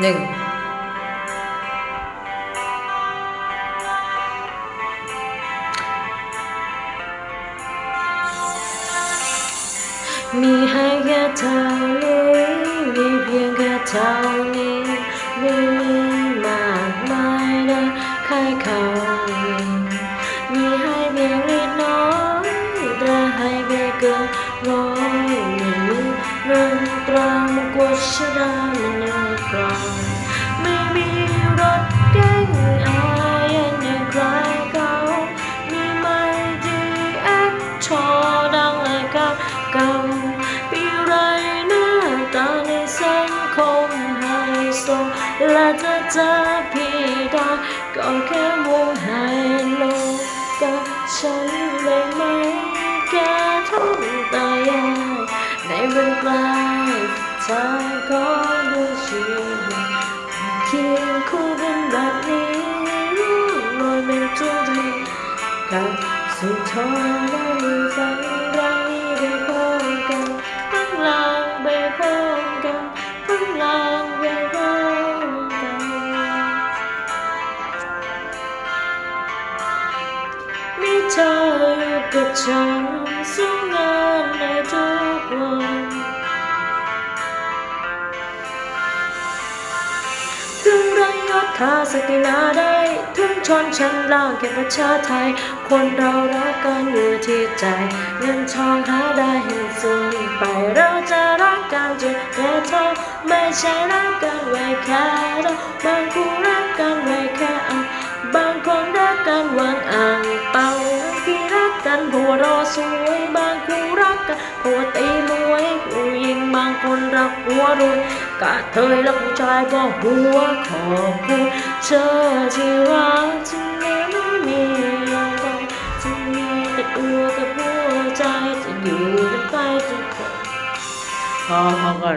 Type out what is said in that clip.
หนึ่งมีให้แค่เท่านี้มีเพียงแค่เท่านี้ไม่มีมากมายนะใครเขามีให้เพียงเล็กน้อยแต่ให้ไปเกินร้อยไม่รู้เรื่องตรามกว่าชะดามัน กรองไม่มีรถเก๋งอายันอย่างใครเขามีไม่ดีแอคชอดังเลยกับเก่าปีไรหน้าตาในสังคมไฮโซและจะเจอพี่ด้ก็แค่วงไฮโลกับฉันเลยไหมแค่ทำตายายในวันปลายทางก็ กันสุดท้องได้มีฝันรักนี้ไปพร้อมกันทั้งลางไปพร้อมกันทั้งลางไปพร้อมกันมีเธออยู่กับฉันสู้งานใน ถาสกินาได้ ถึงชนชั้นล่างแก่ประชาไทย คนเรารักกันอยู่ที่ใจ เงินทองหาได้เห็นสูงไปเราจะรักกันจนแก่เท่าไม่ใช่รักกันไว้แค่เราบางคู่รักกันไว้แค่เอาบางคนรักกันหวังอ่างเป่าที่รักกันเพราะว่ารอสวยบางคู่รักกันเพราะว่าตีมวยผู้หญิงบางคนรักหัวรุ่น กะเธอและผู้ชายก็หัวขอบคุณเธอที่รักที่ไม่มีอะไรที่มีแต่ตัวกับหัวใจจะอยู่กันไปทุกคนพอพอก่อน